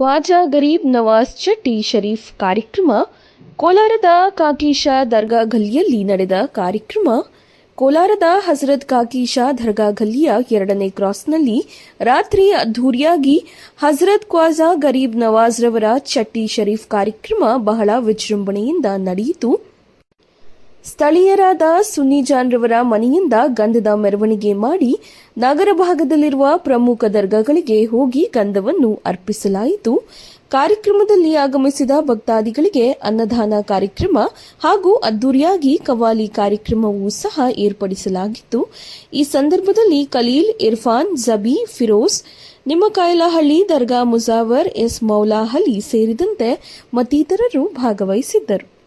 ಖ್ವಾಜಾ ಗರೀಬ್ ನವಾಜ್ ಚಟ್ಟಿ ಶರೀಫ್ ಕಾರ್ಯಕ್ರಮ, ಕೋಲಾರದ ಕಾಕೀಶಾ ದರ್ಗಾ ಗಲ್ಲಿಯಲ್ಲಿ ನಡೆದ ಕಾರ್ಯಕ್ರಮ, ಕೋಲಾರದ ಹಜರತ್ ಕಾಕೀಶಾ ದರ್ಗಾ ಗಲ್ಲಿಯ ಎರಡನೇ ಕ್ರಾಸ್ನಲ್ಲಿ ರಾತ್ರಿ ಅದ್ದೂರಿಯಾಗಿ ಹಜರತ್ ಖ್ವಾಜಾ ಗರೀಬ್ ನವಾಜ್ ರವರ ಚಟ್ಟಿ ಶರೀಫ್ ಕಾರ್ಯಕ್ರಮ ಬಹಳ ವಿಜೃಂಭಣೆಯಿಂದ ನಡೆಯಿತು. ಸ್ಥಳೀಯರಾದ ಸುನ್ನಿಜಾನ್ರವರ ಮನೆಯಿಂದ ಗಂಧದ ಮೆರವಣಿಗೆ ಮಾಡಿ ನಗರ ಭಾಗದಲ್ಲಿರುವ ಪ್ರಮುಖ ದರ್ಗಾಗಳಿಗೆ ಹೋಗಿ ಗಂಧವನ್ನು ಅರ್ಪಿಸಲಾಯಿತು. ಕಾರ್ಯಕ್ರಮದಲ್ಲಿ ಆಗಮಿಸಿದ ಭಕ್ತಾದಿಗಳಿಗೆ ಅನ್ನದಾನ ಕಾರ್ಯಕ್ರಮ ಹಾಗೂ ಅದ್ದೂರಿಯಾಗಿ ಕವಾಲಿ ಕಾರ್ಯಕ್ರಮವೂ ಸಹ ಏರ್ಪಡಿಸಲಾಗಿತ್ತು. ಈ ಸಂದರ್ಭದಲ್ಲಿ ಖಲೀಲ್, ಇರ್ಫಾನ್, ಜಬಿ, ಫಿರೋಜ್, ನಿಮ್ಮಕಾಯಲಹಳ್ಳಿ, ದರ್ಗಾ ಮುಜಾವರ್, ಎಸ್ ಮೌಲಾಹಲಿ ಸೇರಿದಂತೆ ಮತ್ತಿತರರು ಭಾಗವಹಿಸಿದ್ದರು.